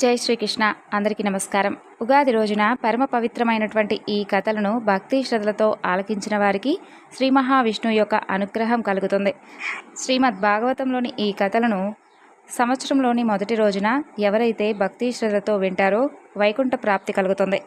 జై శ్రీకృష్ణ. అందరికీ నమస్కారం. ఉగాది రోజున పరమ పవిత్రమైనటువంటి ఈ కథలను భక్తి శ్రద్ధలతో ఆలకించిన వారికి శ్రీ మహావిష్ణువు యొక్క అనుగ్రహం కలుగుతుంది. శ్రీమద్ భాగవతంలోని ఈ కథలను సంవత్సరంలోని మొదటి రోజున ఎవరైతే భక్తి శ్రద్ధలతో వింటారో వైకుంఠ ప్రాప్తి కలుగుతుంది.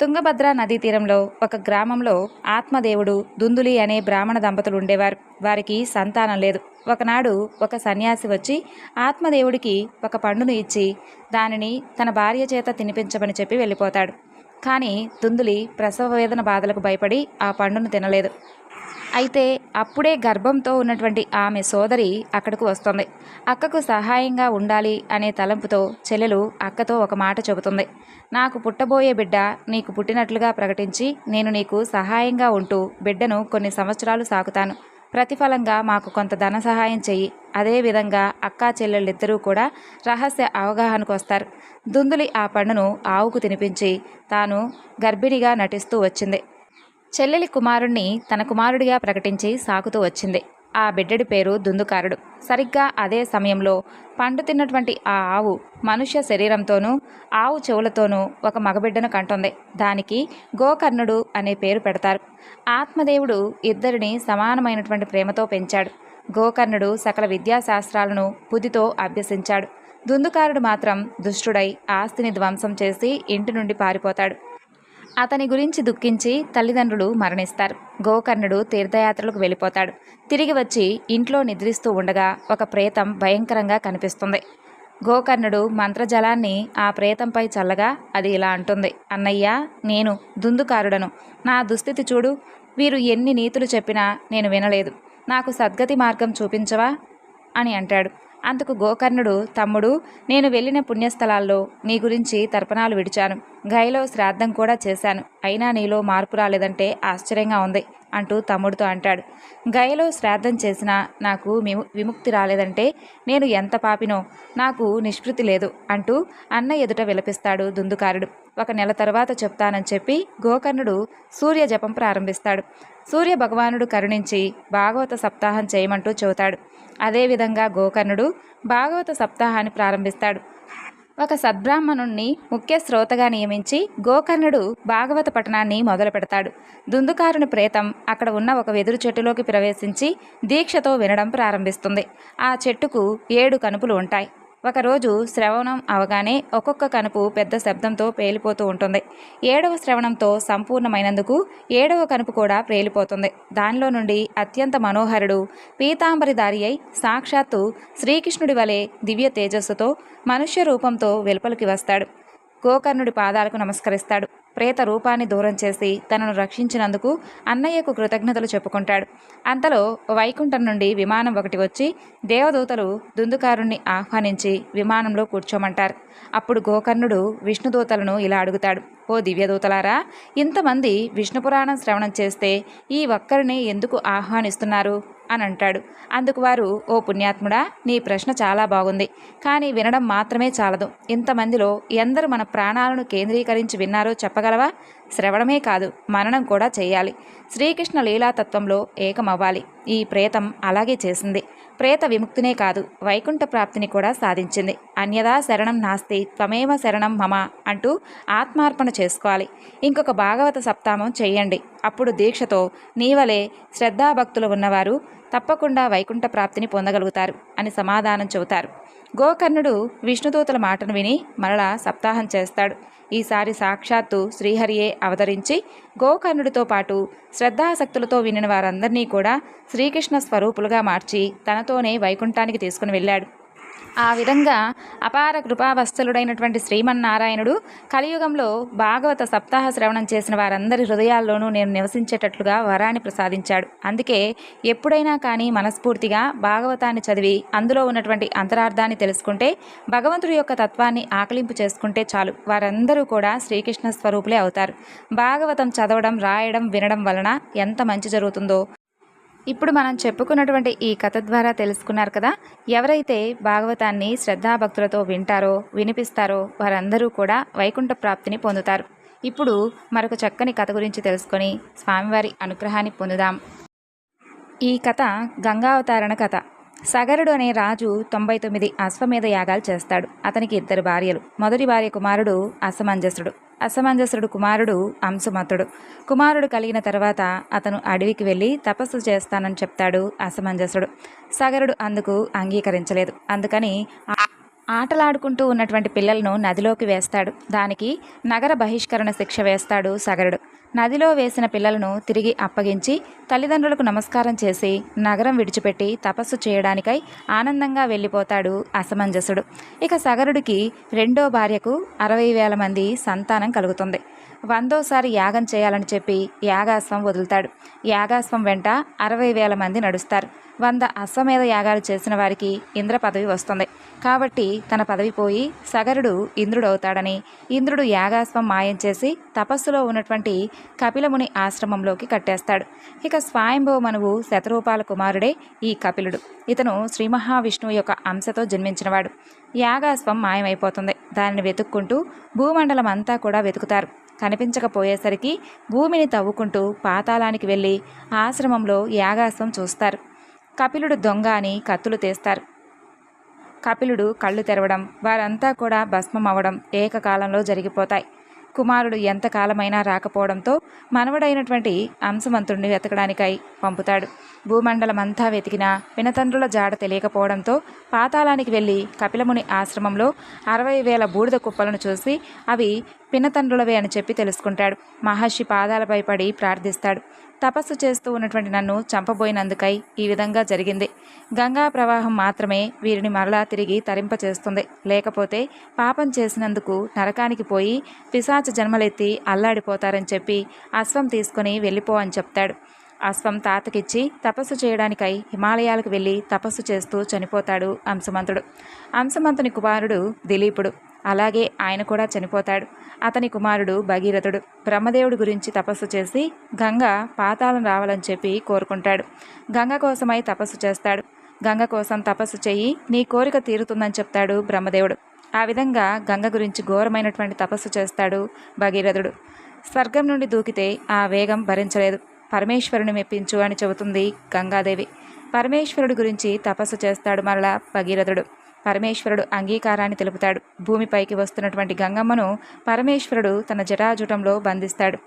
తుంగభద్ర నదీ తీరంలో ఒక గ్రామంలో ఆత్మదేవుడు దుందులి అనే బ్రాహ్మణ దంపతులు ఉండేవారు వారికి సంతానం లేదు. ఒకనాడు ఒక సన్యాసి వచ్చి ఆత్మదేవుడికి ఒక పండును ఇచ్చి దానిని తన భార్య చేత తినిపించమని చెప్పి వెళ్ళిపోతాడు. కానీ దుందులి ప్రసవ వేదన బాధలకు భయపడి ఆ పండును తినలేదు. అయితే అప్పుడే గర్భంతో ఉన్నటువంటి ఆమె సోదరి అక్కడకు వస్తుంది. అక్కకు సహాయంగా ఉండాలి అనే తలంపుతో చెల్లెలు అక్కతో ఒక మాట చెబుతుంది. నాకు పుట్టబోయే బిడ్డ నీకు పుట్టినట్లుగా ప్రకటించి నేను నీకు సహాయంగా ఉంటూ బిడ్డను కొన్ని సంవత్సరాలు సాకుతాను. ప్రతిఫలంగా మాకు కొంత ధన సహాయం చెయ్యి. అదేవిధంగా అక్కా చెల్లెళ్ళిద్దరూ కూడా రహస్య అవగాహనకు వస్తారు. దుందులి ఆ పండును ఆవుకు తినిపించి తాను గర్భిణిగా నటిస్తూ వచ్చింది. చెల్లెలి కుమారుణ్ణి తన కుమారుడిగా ప్రకటించి సాకుతూ వచ్చింది. ఆ బిడ్డడి పేరు దుందుకారుడు. సరిగ్గా అదే సమయంలో పండు తిన్నటువంటి ఆ ఆవు మనుష్య శరీరంతోనూ ఆవు చెవులతోనూ ఒక మగబిడ్డను కంటుంది. దానికి గోకర్ణుడు అనే పేరు పెడతారు. ఆత్మదేవుడు ఇద్దరిని సమానమైనటువంటి ప్రేమతో పెంచాడు. గోకర్ణుడు సకల విద్యాశాస్త్రాలను బుద్ధితో అభ్యసించాడు. దుందుకారుడు మాత్రం దుష్టుడై ఆస్తిని ధ్వంసం చేసి ఇంటి నుండి పారిపోతాడు. అతని గురించి దుఃఖించి తల్లిదండ్రులు మరణిస్తారు. గోకర్ణుడు తీర్థయాత్రలకు వెళ్ళిపోతాడు. తిరిగి వచ్చి ఇంట్లో నిద్రిస్తూ ఉండగా ఒక ప్రేతం భయంకరంగా కనిపిస్తుంది. గోకర్ణుడు మంత్రజలాన్ని ఆ ప్రేతంపై చల్లగా అది ఇలా అంటుంది. అన్నయ్య నేను దుందుకారుడను. నా దుస్థితి చూడు. వీరు ఎన్ని నీతులు చెప్పినా నేను వినలేదు. నాకు సద్గతి మార్గం చూపించవా? అని అంటాడు. అందుకు గోకర్ణుడు తమ్ముడు నేను వెళ్ళిన పుణ్యస్థలాల్లో నీ గురించి తర్పణాలు విడిచాను. గైలో శ్రాద్ధం కూడా చేశాను. అయినా నీలో మార్పు రాలేదంటే ఆశ్చర్యంగా ఉంది అంటూ తమ్ముడితో అంటాడు. గయలో శ్రాద్ధం చేసినా నాకు విము విముక్తి రాలేదంటే నేను ఎంత పాపినో నాకు నిష్పృతి లేదు అంటూ అన్న ఎదుట విలపిస్తాడు దుందుకారుడు. ఒక నెల తర్వాత చెప్తానని చెప్పి గోకర్ణుడు సూర్య జపం ప్రారంభిస్తాడు. సూర్య భగవానుడు కరుణించి భాగవత సప్తాహం చేయమంటూ చెబుతాడు. అదేవిధంగా గోకర్ణుడు భాగవత సప్తాహాన్ని ప్రారంభిస్తాడు. ఒక సద్బ్రాహ్మణుణ్ణి ముఖ్య శ్రోతగా నియమించి గోకర్ణుడు భాగవత పఠనాన్ని మొదలు పెడతాడు. దుందుకారుని ప్రేతం అక్కడ ఉన్న ఒక వెదురు చెట్టులోకి ప్రవేశించి దీక్షతో వినడం ప్రారంభిస్తుంది. ఆ చెట్టుకు ఏడు కనుపులు ఉంటాయి. ఒకరోజు శ్రవణం అవగానే ఒక్కొక్క కనుపు పెద్ద శబ్దంతో పేలిపోతూ ఉంటుంది. ఏడవ శ్రవణంతో సంపూర్ణమైనందుకు ఏడవ కనుపు కూడా పేలిపోతుంది. దానిలో నుండి అత్యంత మనోహరుడు పీతాంబరిధారి అయి సాక్షాత్తు శ్రీకృష్ణుడి వలె దివ్య తేజస్సుతో మనుష్య రూపంతో వెలుపలికి వస్తాడు. గోకర్ణుడి పాదాలకు నమస్కరిస్తాడు. ప్రేత రూపాన్ని దూరం చేసి తనను రక్షించినందుకు అన్నయ్యకు కృతజ్ఞతలు చెప్పుకుంటాడు. అంతలో వైకుంఠం నుండి విమానం ఒకటి వచ్చి దేవదూతలు దుందుకారుణ్ణి ఆహ్వానించి విమానంలో కూర్చోమంటారు. అప్పుడు గోకర్ణుడు విష్ణుదూతలను ఇలా అడుగుతాడు. ఓ దివ్యదూతలారా ఇంతమంది విష్ణు పురాణం శ్రవణం చేస్తే ఈ ఒక్కరిని ఎందుకు ఆహ్వానిస్తున్నారు? అని అంటాడు. అందుకు వారు ఓ పుణ్యాత్ముడా నీ ప్రశ్న చాలా బాగుంది. కానీ వినడం మాత్రమే చాలదు. ఇంతమందిలో ఎందరు మన ప్రాణాలను కేంద్రీకరించి విన్నారో చెప్పగలవా? శ్రవణమే కాదు మననం కూడా చేయాలి. శ్రీకృష్ణ లీలాతత్వంలో ఏకమవ్వాలి. ఈ ప్రేతం అలాగే చేసింది. ప్రేత విముక్తినే కాదు వైకుంఠ ప్రాప్తిని కూడా సాధించింది. అన్యదా శరణం నాస్తి త్వమేవ శరణం మమ అంటూ ఆత్మార్పణ చేసుకోవాలి. ఇంకొక భాగవత సప్తాహం చేయండి. అప్పుడు దీక్షతో నీవలే శ్రద్ధాభక్తులు ఉన్నవారు తప్పకుండా వైకుంఠ ప్రాప్తిని పొందగలుగుతారు అని సమాధానం చెబుతారు. గోకర్ణుడు విష్ణుదూతల మాటను విని మరలా సప్తాహం చేస్తాడు. ఈసారి సాక్షాత్తు శ్రీహరియే అవతరించి గోకర్ణుడితో పాటు శ్రద్ధాసక్తులతో వినిన వారందరినీ కూడా శ్రీకృష్ణ స్వరూపులుగా మార్చి తనతోనే వైకుంఠానికి తీసుకుని వెళ్ళాడు. ఆ విధంగా అపార కృపావస్థలుడైనటువంటి శ్రీమన్నారాయణుడు కలియుగంలో భాగవత సప్తాహ శ్రవణం చేసిన వారందరి హృదయాల్లోనూ నేను నివసించేటట్లుగా వరాన్ని ప్రసాదించాడు. అందుకే ఎప్పుడైనా కానీ మనస్ఫూర్తిగా భాగవతాన్ని చదివి అందులో ఉన్నటువంటి అంతరార్థాన్ని తెలుసుకుంటే భగవంతుడి యొక్క తత్వాన్ని ఆకలింపు చేసుకుంటే చాలు. వారందరూ కూడా శ్రీకృష్ణ స్వరూపులే అవుతారు. భాగవతం చదవడం రాయడం వినడం వలన ఎంత మంచి జరుగుతుందో ఇప్పుడు మనం చెప్పుకున్నటువంటి ఈ కథ ద్వారా తెలుసుకున్నారు కదా ఎవరైతే భాగవతాన్ని శ్రద్ధాభక్తులతో వింటారో వినిపిస్తారో వారందరూ కూడా వైకుంఠ ప్రాప్తిని పొందుతారు. ఇప్పుడు మరొక చక్కని కథ గురించి తెలుసుకొని స్వామివారి అనుగ్రహాన్ని పొందుదాం. ఈ కథ గంగావతారణ కథ. సగరుడు అనే రాజు తొంభై తొమ్మిది అశ్వమేధ యాగాలు చేస్తాడు. అతనికి ఇద్దరు భార్యలు. మొదటి భార్య కుమారుడు అసమంజసుడు. అసమంజసుడు కుమారుడు అంశమతుడు. కుమారుడు కలిగిన తర్వాత అతను అడవికి వెళ్ళి తపస్సు చేస్తానని చెప్తాడు అసమంజసుడు. సగరుడు అందుకు అంగీకరించలేదు. అందుకని ఆటలాడుకుంటూ ఉన్నటువంటి పిల్లలను నదిలోకి వేస్తాడు. దానికి నగర బహిష్కరణ శిక్ష వేస్తాడు సగరుడు. నదిలో వేసిన పిల్లలను తిరిగి అప్పగించి తల్లిదండ్రులకు నమస్కారం చేసి నగరం విడిచిపెట్టి తపస్సు చేయడానికై ఆనందంగా వెళ్ళిపోతాడు అసమంజసుడు. ఇక సగరుడికి రెండో భార్యకు అరవై వేల మంది సంతానం కలుగుతుంది. వందోసారి యాగం చేయాలని చెప్పి యాగాశ్వం వదులుతాడు. యాగాశ్వం వెంట అరవై వేల మంది నడుస్తారు. వంద అశ్వమేధ యాగాలు చేసిన వారికి ఇంద్ర పదవి వస్తుంది. కాబట్టి తన పదవి పోయి సగరుడు ఇంద్రుడు అవుతాడని ఇంద్రుడు యాగాశ్వం మాయం చేసి తపస్సులో ఉన్నటువంటి కపిలముని ఆశ్రమంలోకి కట్టేస్తాడు. ఇక స్వయంభవ మనువు శతరూపాల కుమారుడే ఈ కపిలుడు. ఇతను శ్రీ మహావిష్ణువు యొక్క అంశతో జన్మించినవాడు. యాగాశ్వం మాయమైపోతుంది. దానిని వెతుక్కుంటూ భూమండలం అంతా కూడా వెతుకుతారు. కనిపించకపోయేసరికి భూమిని తవ్వుకుంటూ పాతాళానికి వెళ్ళి ఆశ్రమంలో యాగాశ్వం చూస్తారు. కపిలుడు దొంగ అని కత్తులు తీస్తారు. కపిలుడు కళ్ళు తెరవడం వారంతా కూడా భస్మం అవ్వడం ఏకకాలంలో జరిగిపోతాయి. కుమారుడు ఎంతకాలమైనా రాకపోవడంతో మనవడైనటువంటి అంశమంతుడిని వెతకడానికై పంపుతాడు. భూమండలమంతా వెతికినా వినతండ్రుల జాడ తెలియకపోవడంతో పాతాళానికి వెళ్ళి కపిలముని ఆశ్రమంలో అరవై వేల బూడిద కుప్పలను చూసి అవి పినతండ్రులవే అని చెప్పి తెలుసుకుంటాడు. మహర్షి పాదాలపై పడి ప్రార్థిస్తాడు. తపస్సు చేస్తూ ఉన్నటువంటి నన్ను చంపబోయినందుకై ఈ విధంగా జరిగింది. గంగా ప్రవాహం మాత్రమే వీరిని మరలా తిరిగి తరింపచేస్తుంది. లేకపోతే పాపం చేసినందుకు నరకానికి పోయి పిశాచ జన్మలెత్తి అల్లాడిపోతారని చెప్పి అశ్వం తీసుకొని వెళ్ళిపో అని చెప్తాడు. అశ్వం తాతకిచ్చి తపస్సు చేయడానికై హిమాలయాలకు వెళ్ళి తపస్సు చేస్తూ చనిపోతాడు అంశమంతుడు అంశమంతుని కుమారుడు దిలీపుడు. అలాగే ఆయన కూడా చనిపోతాడు. అతని కుమారుడు భగీరథుడు. బ్రహ్మదేవుడి గురించి తపస్సు చేసి గంగ పాతాళం రావాలని చెప్పి కోరుకుంటాడు. గంగ కోసమై తపస్సు చేస్తాడు. గంగ కోసం తపస్సు చెయ్యి నీ కోరిక తీరుతుందని చెప్తాడు బ్రహ్మదేవుడు. ఆ విధంగా గంగ గురించి ఘోరమైనటువంటి తపస్సు చేస్తాడు భగీరథుడు. స్వర్గం నుండి దూకితే ఆ వేగం భరించలేదు. పరమేశ్వరుని మెప్పించు అని చెబుతుంది గంగాదేవి. పరమేశ్వరుడి గురించి తపస్సు చేస్తాడు మరలా భగీరథుడు. పరమేశ్వరుడు అంగీకారాన్ని తెలుపుతాడు. భూమిపైకి వస్తున్నటువంటి గంగమ్మను పరమేశ్వరుడు తన జటాజుటంలో బంధిస్తాడు.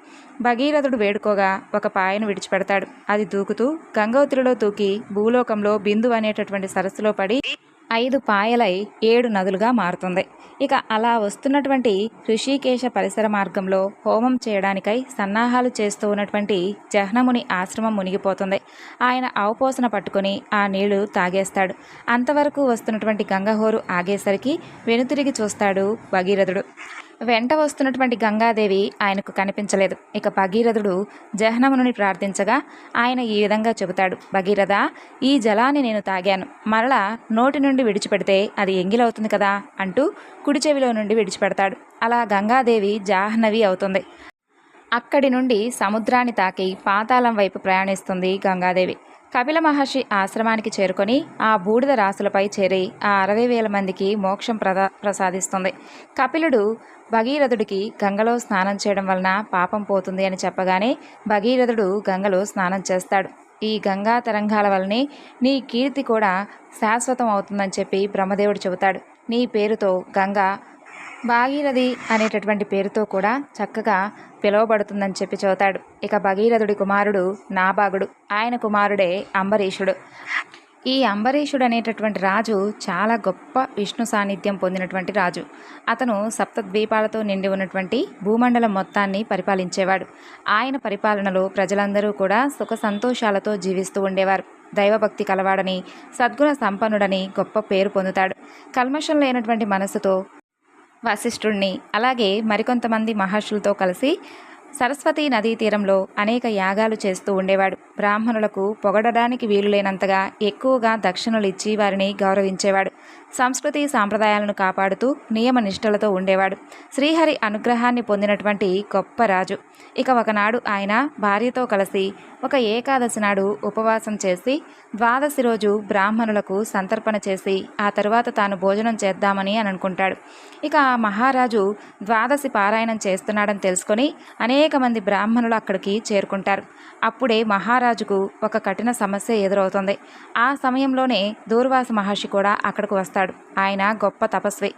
భగీరథుడు వేడుకోగా ఒక పాయను విడిచిపెడతాడు. అది దూకుతూ గంగోత్రిలో దూకి భూలోకంలో బిందు అనేటటువంటి సరస్సులో పడి ఐదు పాయలై ఏడు నదులుగా మారుతుంది. ఇక అలా వస్తున్నటువంటి ఋషికేశ పరిసర మార్గంలో హోమం చేయడానికై సన్నాహాలు చేస్తూ ఉన్నటువంటి జహ్నముని ఆశ్రమం మునిగిపోతుంది. ఆయన అవపోసన పట్టుకొని ఆ నీళ్ళు తాగేస్తాడు. అంతవరకు వస్తున్నటువంటి గంగహోరు ఆగేసరికి వెనుతిరిగి చూస్తాడు భగీరథుడు. వెంట వస్తున్నటువంటి గంగాదేవి ఆయనకు కనిపించలేదు. ఇక భగీరథుడు జహ్నమునుని ప్రార్థించగా ఆయన ఈ విధంగా చెబుతాడు. భగీరథ ఈ జలాన్ని నేను తాగాను. మరలా నోటి నుండి విడిచిపెడితే అది ఎంగిలవుతుంది కదా అంటూ కుడి చెవిలో నుండి విడిచిపెడతాడు. అలా గంగాదేవి జాహ్నవి అవుతుంది. అక్కడి నుండి సముద్రాన్ని తాకి పాతాళం వైపు ప్రయాణిస్తుంది గంగాదేవి. కపిల మహర్షి ఆశ్రమానికి చేరుకొని ఆ బూడిద రాసులపై చేరి ఆ అరవై వేల మందికి మోక్షం ప్రదా ప్రసాదిస్తుంది. కపిలుడు భగీరథుడికి గంగలో స్నానం చేయడం వలన పాపం పోతుంది అని చెప్పగానే భగీరథుడు గంగలో స్నానం చేస్తాడు. ఈ గంగా తరంగాల వలనే నీ కీర్తి కూడా శాశ్వతం అవుతుందని చెప్పి బ్రహ్మదేవుడు చెబుతాడు. నీ పేరుతో గంగా భాగీరథి అనేటటువంటి పేరుతో కూడా చక్కగా పిలువబడుతుందని చెప్పి చెబుతాడు. ఇక భగీరథుడి కుమారుడు నాభాగుడు. ఆయన కుమారుడే అంబరీషుడు. ఈ అంబరీషుడు అనేటటువంటి రాజు చాలా గొప్ప విష్ణు సాన్నిధ్యం పొందినటువంటి రాజు. అతను సప్తద్వీపాలతో నిండి ఉన్నటువంటి భూమండలం మొత్తాన్ని పరిపాలించేవాడు. ఆయన పరిపాలనలో ప్రజలందరూ కూడా సుఖ సంతోషాలతో జీవిస్తూ ఉండేవారు. దైవభక్తి కలవాడని సద్గుణ సంపన్నుడని గొప్ప పేరు పొందుతాడు. కల్మషం లేనటువంటి మనసుతో వశిష్ఠుణ్ణి. అలాగే మరికొంతమంది మహర్షులతో కలిసి సరస్వతీ నదీ తీరంలో అనేక యాగాలు చేస్తూ ఉండేవాడు. బ్రాహ్మణులకు పొగడడానికి వీలు లేనంతగా ఎక్కువగా దక్షిణలు ఇచ్చి వారిని గౌరవించేవాడు. సంస్కృతి సాంప్రదాయాలను కాపాడుతూ నియమ నిష్టలతో ఉండేవాడు. శ్రీహరి అనుగ్రహాన్ని పొందినటువంటి గొప్ప రాజు. ఇక ఒకనాడు ఆయన భార్యతో కలిసి ఒక ఏకాదశి నాడు ఉపవాసం చేసి ద్వాదశి రోజు బ్రాహ్మణులకు సంతర్పణ చేసి ఆ తరువాత తాను భోజనం చేద్దామని అని అనుకుంటాడు. ఇక ఆ మహారాజు ద్వాదశి పారాయణం చేస్తున్నాడని తెలుసుకొని అనేక మంది బ్రాహ్మణులు అక్కడికి చేరుకుంటారు. అప్పుడే మహారాజుకు ఒక కఠిన సమస్య ఎదురవుతుంది. ఆ సమయంలోనే దూర్వాస మహర్షి కూడా అక్కడికి వస్తారు చేస్తాడు. ఆయన గొప్ప తపస్వి.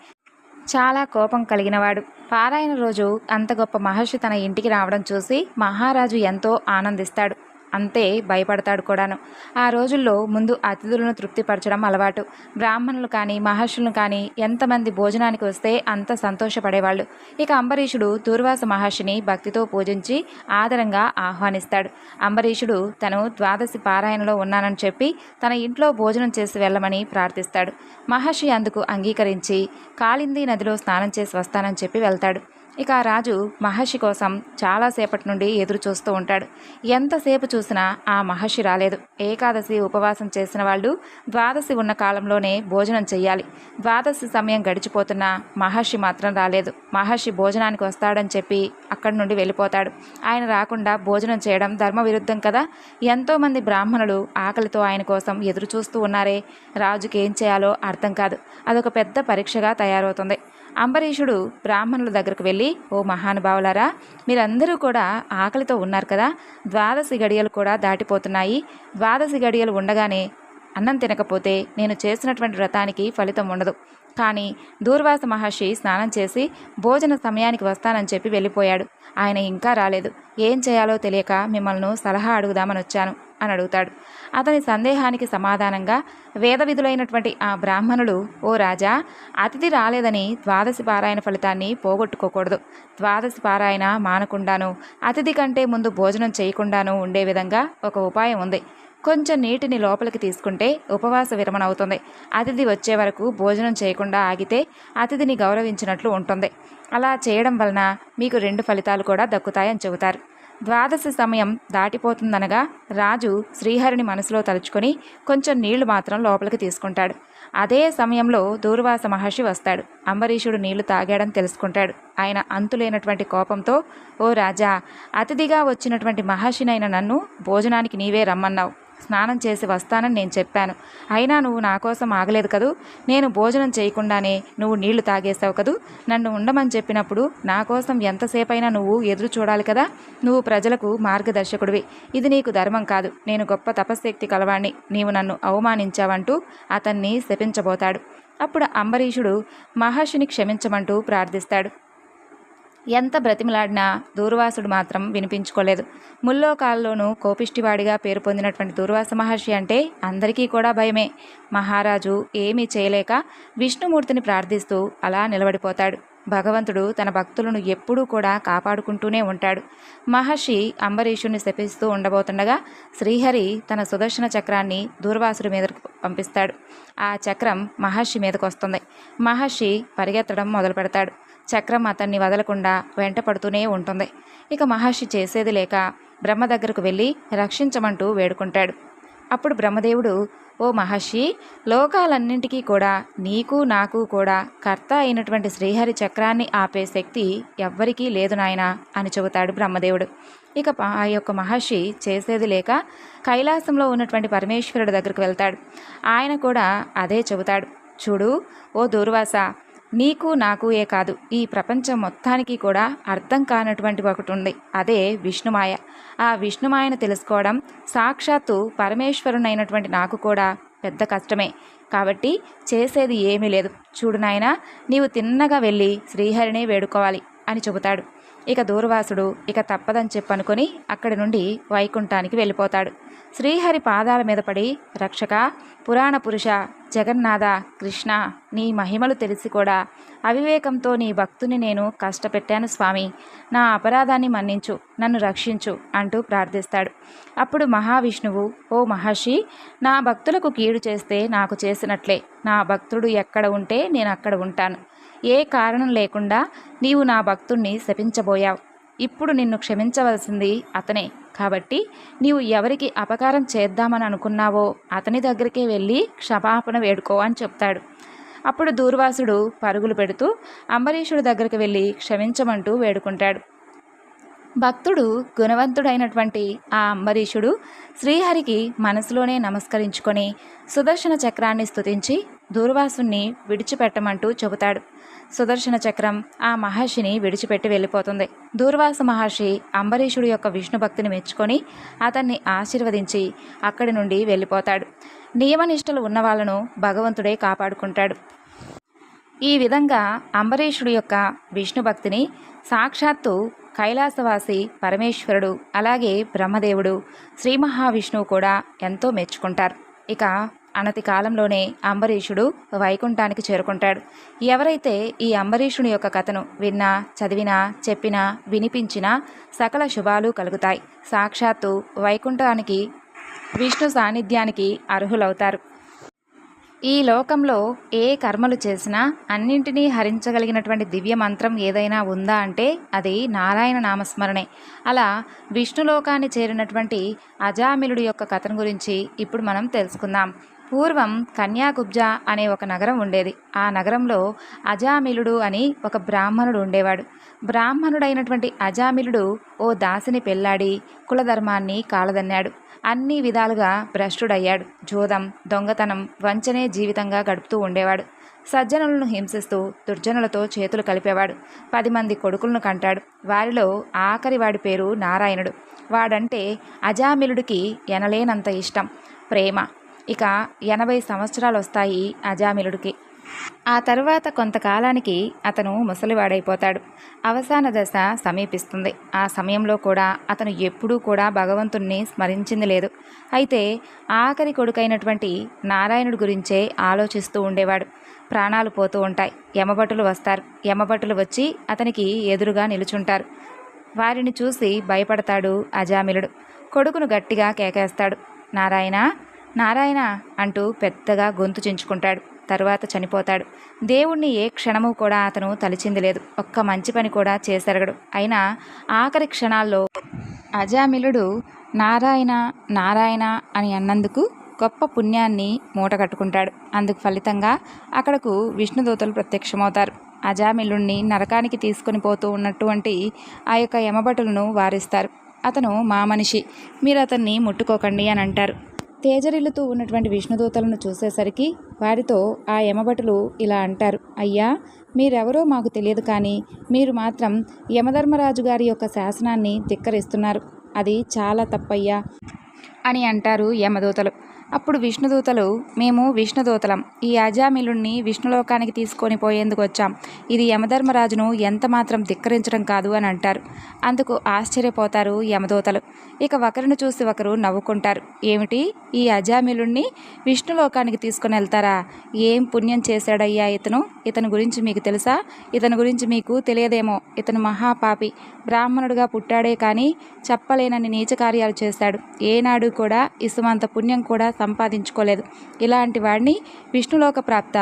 చాలా కోపం కలిగినవాడు. పారాయణ రోజు అంత గొప్ప మహర్షి తన ఇంటికి రావడం చూసి మహారాజు ఎంతో ఆనందిస్తాడు. అంతే భయపడతాడు కూడాను. ఆ రోజుల్లో ముందు అతిథులను తృప్తిపరచడం అలవాటు. బ్రాహ్మణులు కానీ మహర్షులను కానీ ఎంతమంది భోజనానికి వస్తే అంత సంతోషపడేవాళ్ళు. ఇక అంబరీషుడు దూర్వాస మహర్షిని భక్తితో పూజించి ఆదరంగా ఆహ్వానిస్తాడు. అంబరీషుడు తను ద్వాదశి పారాయణలో ఉన్నానని చెప్పి తన ఇంట్లో భోజనం చేసి వెళ్ళమని ప్రార్థిస్తాడు. మహర్షి అందుకు అంగీకరించి కాళింది నదిలో స్నానం చేసి వస్తానని చెప్పి వెళ్తాడు. ఇక ఆ రాజు మహర్షి కోసం చాలాసేపటి నుండి ఎదురు చూస్తూ ఉంటాడు. ఎంతసేపు చూసినా ఆ మహర్షి రాలేదు. ఏకాదశి ఉపవాసం చేసిన వాళ్ళు ద్వాదశి ఉన్న కాలంలోనే భోజనం చెయ్యాలి. ద్వాదశి సమయం గడిచిపోతున్నా మహర్షి మాత్రం రాలేదు. మహర్షి భోజనానికి వస్తాడని చెప్పి అక్కడి నుండి వెళ్ళిపోతాడు. ఆయన రాకుండా భోజనం చేయడం ధర్మ విరుద్ధం కదా ఎంతోమంది బ్రాహ్మణులు ఆకలితో ఆయన కోసం ఎదురు చూస్తూ ఉన్నారే. రాజుకి ఏం చేయాలో అర్థం కాదు. అదొక పెద్ద పరీక్షగా తయారవుతుంది. అంబరీషుడు బ్రాహ్మణుల దగ్గరకు వెళ్ళి ఓ మహానుభావులారా మీరందరూ కూడా ఆకలితో ఉన్నారు కదా. ద్వాదశి గడియలు కూడా దాటిపోతున్నాయి. ద్వాదశి గడియలు ఉండగానే అన్నం తినకపోతే నేను చేసినటువంటి వ్రతానికి ఫలితం ఉండదు. కానీ దూర్వాస మహర్షి స్నానం చేసి భోజన సమయానికి వస్తానని చెప్పి వెళ్ళిపోయాడు. ఆయన ఇంకా రాలేదు. ఏం చేయాలో తెలియక మిమ్మల్ని సలహా అడుగుదామని వచ్చాను అని అడుగుతాడు. అతని సందేహానికి సమాధానంగా వేద విధులైనటువంటి ఆ బ్రాహ్మణుడు ఓ రాజా అతిథి రాలేదని ద్వాదశి పారాయణ ఫలితాన్ని పోగొట్టుకోకూడదు. ద్వాదశి పారాయణ మానకుండాను అతిథి కంటే ముందు భోజనం చేయకుండాను ఉండే విధంగా ఒక ఉపాయం ఉంది. కొంచెం నీటిని లోపలికి తీసుకుంటే ఉపవాస విరమణ అవుతుంది. అతిథి వచ్చే వరకు భోజనం చేయకుండా ఆగితే అతిథిని గౌరవించినట్లు ఉంటుంది. అలా చేయడం వలన మీకు రెండు ఫలితాలు కూడా దక్కుతాయని చెబుతారు. ద్వాదశి సమయం దాటిపోతుందనగా రాజు శ్రీహరిని మనసులో తలుచుకొని కొంచెం నీళ్ళు మాత్రం లోపలికి తీసుకుంటాడు. అదే సమయంలో దూర్వాస మహర్షి వస్తాడు. అంబరీషుడు నీళ్ళు తాగాడని తెలుసుకుంటాడు. ఆయన అంతులేనటువంటి కోపంతో ఓ రాజా అతిథిగా వచ్చినటువంటి మహర్షినైన నన్ను భోజనానికి నీవే రమ్మన్నావు. స్నానం చేసి వస్తానని నేను చెప్పాను. అయినా నువ్వు నా కోసం ఆగలేదు కదూ? నేను భోజనం చేయకుండానే నువ్వు నీళ్ళు తాగేసావు కదూ? నన్ను ఉండమని చెప్పినప్పుడు నా కోసం ఎంతసేపైనా నువ్వు ఎదురు చూడాలి కదా? నువ్వు ప్రజలకు మార్గదర్శకుడివి. ఇది నీకు ధర్మం కాదు. నేను గొప్ప తపశ్శక్తి కలవాణ్ణి. నీవు నన్ను అవమానించావంటూ అతన్ని శపించబోతాడు. అప్పుడు అంబరీషుడు మహర్షిని క్షమించమంటూ ప్రార్థిస్తాడు. ఎంత బ్రతిమలాడినా దూర్వాసుడు మాత్రం వినిపించుకోలేదు. ముల్లోకాల్లోనూ కోపిష్టివాడిగా పేరు పొందినటువంటి దూర్వాస మహర్షి అంటే అందరికీ కూడా భయమే. మహారాజు ఏమీ చేయలేక విష్ణుమూర్తిని ప్రార్థిస్తూ అలా నిలబడిపోతాడు. భగవంతుడు తన భక్తులను ఎప్పుడూ కూడా కాపాడుకుంటూనే ఉంటాడు. మహర్షి అంబరీషుని శపిస్తూ ఉండబోతుండగా శ్రీహరి తన సుదర్శన చక్రాన్ని దూర్వాసుడి మీదకు పంపిస్తాడు. ఆ చక్రం మహర్షి మీదకు వస్తుంది మహర్షి పరిగెత్తడం మొదలు పెడతాడు చక్రం అతన్ని వదలకుండా వెంట పడుతూనే ఉంటుంది. ఇక మహర్షి చేసేది లేక బ్రహ్మ దగ్గరకు వెళ్ళి రక్షించమంటూ వేడుకుంటాడు. అప్పుడు బ్రహ్మదేవుడు ఓ మహర్షి లోకాలన్నింటికీ కూడా నీకు నాకు కూడా కర్త అయినటువంటి శ్రీహరి చక్రాన్ని ఆపే శక్తి ఎవ్వరికీ లేదు నాయనా అని చెబుతాడు బ్రహ్మదేవుడు. ఇక ఆ యొక్క మహర్షి చేసేది లేక కైలాసంలో ఉన్నటువంటి పరమేశ్వరుడి దగ్గరకు వెళ్తాడు. ఆయన కూడా అదే చెబుతాడు. చూడు ఓ దూర్వాస నీకు నాకు ఏ కాదు. ఈ ప్రపంచం మొత్తానికి కూడా అర్థం కానటువంటి ఒకటి ఉంది. అదే విష్ణుమాయ. ఆ విష్ణుమాయను తెలుసుకోవడం సాక్షాత్తు పరమేశ్వరునైనటువంటి నాకు కూడా పెద్ద కష్టమే. కాబట్టి చేసేది ఏమీ లేదు. చూడు నాయనా నీవు తిన్నగా వెళ్ళి శ్రీహరినే వేడుకోవాలి అని చెబుతాడు. ఇక దూర్వాసుడు ఇక తప్పదని చెప్పనుకొని అక్కడి నుండి వైకుంఠానికి వెళ్ళిపోతాడు. శ్రీహరి పాదాల మీద పడి రక్షక పురాణ పురుష జగన్నాథ కృష్ణ నీ మహిమలు తెలిసి కూడా అవివేకంతో నీ భక్తుని నేను కష్టపెట్టాను స్వామి. నా అపరాధాన్ని మన్నించు నన్ను రక్షించు అంటూ ప్రార్థిస్తాడు. అప్పుడు మహావిష్ణువు ఓ మహర్షి నా భక్తులకు కీడు చేస్తే నాకు చేసినట్లే. నా భక్తుడు ఎక్కడ ఉంటే నేను అక్కడ ఉంటాను. ఏ కారణం లేకుండా నీవు నా భక్తుణ్ణి శపించబోయావు. ఇప్పుడు నిన్ను క్షమించవలసింది అతనే. కాబట్టి నీవు ఎవరికి అపకారం చేద్దామని అనుకున్నావో అతని దగ్గరికే వెళ్ళి క్షమాపణ వేడుకో అని చెప్తాడు. అప్పుడు దూర్వాసుడు పరుగులు పెడుతూ అంబరీషుడి దగ్గరికి వెళ్ళి క్షమించమంటూ వేడుకుంటాడు. భక్తుడు గుణవంతుడైనటువంటి ఆ అంబరీషుడు శ్రీహరికి మనసులోనే నమస్కరించుకొని సుదర్శన చక్రాన్ని స్తుతించి దూర్వాసుని విడిచిపెట్టమంటూ చెబుతాడు. సుదర్శన చక్రం ఆ మహర్షిని విడిచిపెట్టి వెళ్ళిపోతుంది. దూర్వాస మహర్షి అంబరీషుడి యొక్క విష్ణు భక్తిని మెచ్చుకొని అతన్ని ఆశీర్వదించి అక్కడి నుండి వెళ్ళిపోతాడు. నియమనిష్టలు ఉన్న వాళ్ళను భగవంతుడే కాపాడుకుంటాడు. ఈ విధంగా అంబరీషుడి యొక్క విష్ణు భక్తిని సాక్షాత్తు కైలాసవాసి పరమేశ్వరుడు అలాగే బ్రహ్మదేవుడు శ్రీ మహావిష్ణువు కూడా ఎంతో మెచ్చుకుంటారు. ఇక అనతి కాలంలోనే అంబరీషుడు వైకుంఠానికి చేరుకుంటాడు. ఎవరైతే ఈ అంబరీషుని యొక్క కథను విన్నా చదివినా చెప్పినా వినిపించినా సకల శుభాలు కలుగుతాయి. సాక్షాత్తు వైకుంఠానికి విష్ణు సాన్నిధ్యానికి అర్హులవుతారు. ఈ లోకంలో ఏ కర్మలు చేసినా అన్నింటినీ హరించగలిగినటువంటి దివ్య మంత్రం ఏదైనా ఉందా అంటే అది నారాయణ నామస్మరణే. అలా విష్ణులోకాన్ని చేరినటువంటి అజామిలుడి యొక్క కథను గురించి ఇప్పుడు మనం తెలుసుకుందాం. పూర్వం కన్యాకుబ్జ అనే ఒక నగరం ఉండేది. ఆ నగరంలో అజామిలుడు అని ఒక బ్రాహ్మణుడు ఉండేవాడు. బ్రాహ్మణుడైనటువంటి అజామిలుడు ఓ దాసిని పెళ్ళాడి కులధర్మాన్ని కాలదన్నాడు. అన్ని విధాలుగా భ్రష్టుడయ్యాడు. జోదం దొంగతనం వంచనే జీవితంగా గడుపుతూ ఉండేవాడు. సజ్జనులను హింసిస్తూ దుర్జనులతో చేతులు కలిపేవాడు. పది మంది కొడుకులను కంటాడు. వారిలో ఆఖరి వాడి పేరు నారాయణుడు. వాడంటే అజామిలుడికి ఎనలేనంత ఇష్టం ప్రేమ. ఇక ఎనభై సంవత్సరాలు వస్తాయి అజామిలుడికి. ఆ తరువాత కొంతకాలానికి అతను ముసలివాడైపోతాడు. అవసాన దశ సమీపిస్తుంది. ఆ సమయంలో కూడా అతను ఎప్పుడూ కూడా భగవంతుణ్ణి స్మరించింది లేదు. అయితే ఆఖరి కొడుకైనటువంటి నారాయణుడి గురించే ఆలోచిస్తూ ఉండేవాడు. ప్రాణాలు పోతూ ఉంటాయి. యమభటులు వస్తారు. యమభటులు వచ్చి అతనికి ఎదురుగా నిలుచుంటారు. వారిని చూసి భయపడతాడు అజామిలుడు. కొడుకును గట్టిగా కేకేస్తాడు. నారాయణ నారాయణ అంటూ పెద్దగా గొంతు చించుకుంటాడు. తరువాత చనిపోతాడు. దేవుణ్ణి ఏ క్షణము కూడా అతను తలిచింది లేదు. ఒక్క మంచి పని కూడా చేసరగడు. అయినా ఆఖరి క్షణాల్లో అజామిలుడు నారాయణ నారాయణ అని అన్నందుకు గొప్ప పుణ్యాన్ని మూట కట్టుకుంటాడు. అందుకు ఫలితంగా అక్కడకు విష్ణుదూతలు ప్రత్యక్షమవుతారు. అజామిలుణ్ణి నరకానికి తీసుకొని పోతూ ఉన్నటువంటి ఆ యొక్క యమభటులను వారిస్తారు. అతను మా మనిషి. మీరు అతన్ని ముట్టుకోకండి అని అంటారు. తేజరిల్లుతూ ఉన్నటువంటి విష్ణుదూతలను చూసేసరికి వారితో ఆ యమభటులు ఇలా అంటారు అయ్యా మీరెవరో మాకు తెలియదు కానీ మీరు మాత్రం యమధర్మరాజు గారి యొక్క శాసనాన్ని ధిక్కరిస్తున్నారు. అది చాలా తప్పయ్యా అని అంటారు యమదూతలు. అప్పుడు విష్ణుదూతలు మేము విష్ణుదూతలం. ఈ అజామిలుణ్ణి విష్ణులోకానికి తీసుకొని పోయేందుకు వచ్చాం. ఇది యమధర్మరాజును ఎంత మాత్రం ధిక్కరించడం కాదు అని అంటారు. అందుకు ఆశ్చర్యపోతారు యమదూతలు. ఇక ఒకరిని చూసి ఒకరు నవ్వుకుంటారు. ఏమిటి? ఈ అజామిలుణ్ణి విష్ణులోకానికి తీసుకొని వెళ్తారా? ఏం పుణ్యం చేశాడయ్యా ఇతను? ఇతని గురించి మీకు తెలుసా? ఇతని గురించి మీకు తెలియదేమో. ఇతను మహాపాపి. బ్రాహ్మణుడుగా పుట్టాడే కానీ చెప్పలేనని నీచ కార్యాలు చేశాడు. ఏనాడు కూడా ఇసుమంత పుణ్యం కూడా సంపాదించుకోలేదు. ఇలాంటి వాడిని విష్ణులోక ప్రాప్త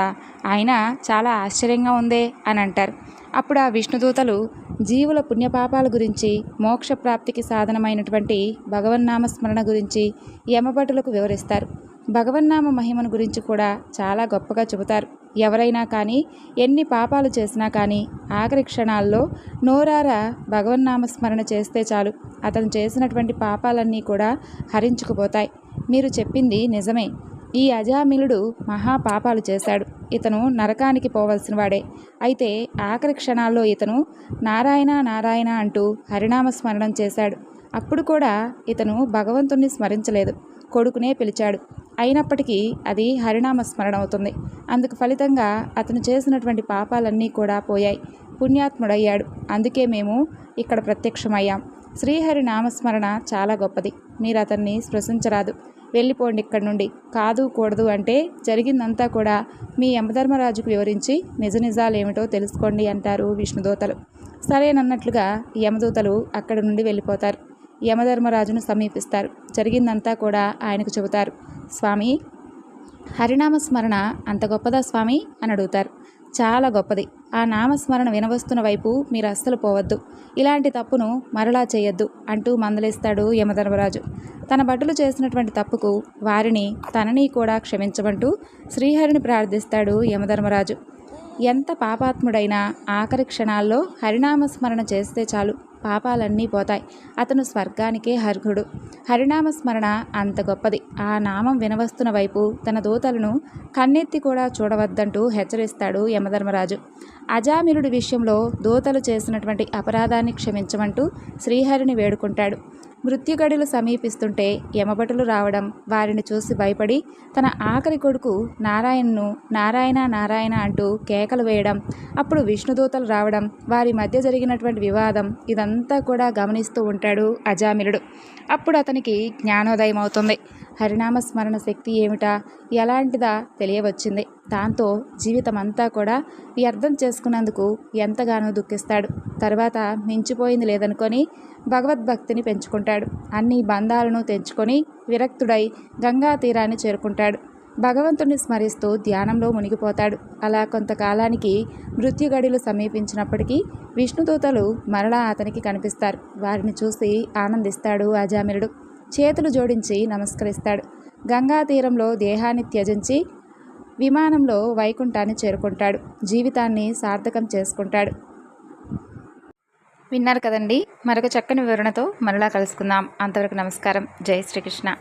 ఆయన చాలా ఆశ్చర్యంగా ఉందే అని అంటారు. అప్పుడు ఆ విష్ణుదూతలు జీవుల పుణ్యపాపాల గురించి మోక్ష ప్రాప్తికి సాధనమైనటువంటి భగవన్నామ స్మరణ గురించి యమభటులకు వివరిస్తారు. భగవన్నామ మహిమను గురించి కూడా చాలా గొప్పగా చెబుతారు. ఎవరైనా కానీ ఎన్ని పాపాలు చేసినా కానీ ఆఖరి క్షణాల్లో నోరారా భగవన్నామ స్మరణ చేస్తే చాలు. అతను చేసినటువంటి పాపాలన్నీ కూడా హరించుకుపోతాయి. మీరు చెప్పింది నిజమే. ఈ అజామిలుడు మహాపాపాలు చేశాడు. ఇతను నరకానికి పోవలసిన వాడే. అయితే ఆఖరి క్షణాల్లో ఇతను నారాయణ నారాయణ అంటూ హరినామ స్మరణం చేశాడు. అప్పుడు కూడా ఇతను భగవంతుణ్ణి స్మరించలేదు. కొడుకునే పిలిచాడు. అయినప్పటికీ అది హరినామ స్మరణ అవుతుంది. అందుకు ఫలితంగా అతను చేసినటువంటి పాపాలన్నీ కూడా పోయాయి. పుణ్యాత్ముడయ్యాడు. అందుకే మేము ఇక్కడ ప్రత్యక్షమయ్యాం. శ్రీహరి నామస్మరణ చాలా గొప్పది. మీరు అతన్ని స్పృశించరాదు. వెళ్ళిపోండి ఇక్కడ నుండి. కాదు కూడదు అంటే జరిగిందంతా కూడా మీ యమధర్మరాజుకు వివరించి నిజ నిజాలేమిటో తెలుసుకోండి అంటారు విష్ణుదూతలు. సరేనన్నట్లుగా యమదూతలు అక్కడి నుండి వెళ్ళిపోతారు. యమధర్మరాజును సమీపిస్తారు. జరిగిందంతా కూడా ఆయనకు చెబుతారు. స్వామి హరినామ స్మరణ అంత గొప్పదా స్వామి? అని అడుగుతారు. చాలా గొప్పది. ఆ నామస్మరణ వినవస్తున్న వైపు మీరు అస్సలు పోవద్దు. ఇలాంటి తప్పును మరలా చేయొద్దు అంటూ మందలిస్తాడు యమధర్మరాజు. తన భటులు చేసినటువంటి తప్పుకు వారిని తనని కూడా క్షమించమంటూ శ్రీహరిని ప్రార్థిస్తాడు యమధర్మరాజు. ఎంత పాపాత్ముడైనా ఆఖరి క్షణాల్లో హరినామస్మరణ చేస్తే చాలు. పాపాలన్నీ పోతాయి. అతను స్వర్గానికే హర్ఘుడు హరినామ స్మరణ అంత గొప్పది. ఆ నామం వినవస్తున్న వైపు తన దూతలను కన్నెత్తి కూడా చూడవద్దంటూ హెచ్చరిస్తాడు యమధర్మరాజు. అజామిలుడి విషయంలో దూతలు చేసినటువంటి అపరాధాన్ని క్షమించమంటూ శ్రీహరిని వేడుకుంటాడు. మృత్యుగడులు సమీపిస్తుంటే యమభటులు రావడం వారిని చూసి భయపడి తన ఆఖరి కొడుకు నారాయణను నారాయణ నారాయణ అంటూ కేకలు వేయడం అప్పుడు విష్ణుదూతలు రావడం వారి మధ్య జరిగినటువంటి వివాదం ఇదంతా కూడా గమనిస్తూ ఉంటాడు అజామిలుడు. అప్పుడు అతనికి జ్ఞానోదయం అవుతుంది. హరినామ స్మరణ శక్తి ఏమిటా? ఎలాంటిదా తెలియవచ్చింది. దాంతో జీవితం అంతా కూడా వ్యర్థం చేసుకున్నందుకు ఎంతగానో దుఃఖిస్తాడు. తర్వాత మించిపోయింది లేదనుకొని భగవద్భక్తిని పెంచుకుంటాడు. అన్ని బంధాలను తెంచుకొని విరక్తుడై గంగా తీరాన్ని చేరుకుంటాడు. భగవంతుని స్మరిస్తూ ధ్యానంలో మునిగిపోతాడు. అలా కొంతకాలానికి మృత్యుగడిలు సమీపించినప్పటికీ విష్ణుదూతలు మరలా అతనికి కనిపిస్తారు. వారిని చూసి ఆనందిస్తాడు అజామిలుడు చేతులు జోడించి నమస్కరిస్తాడు. గంగా తీరంలో దేహాన్ని త్యజించి విమానంలో వైకుంఠాన్ని చేరుకుంటాడు. జీవితాన్ని సార్థకం చేసుకుంటాడు. విన్నారు కదండి. మరొక చక్కని వివరణతో మరలా కలుసుకుందాం. అంతవరకు నమస్కారం. జై శ్రీకృష్ణ.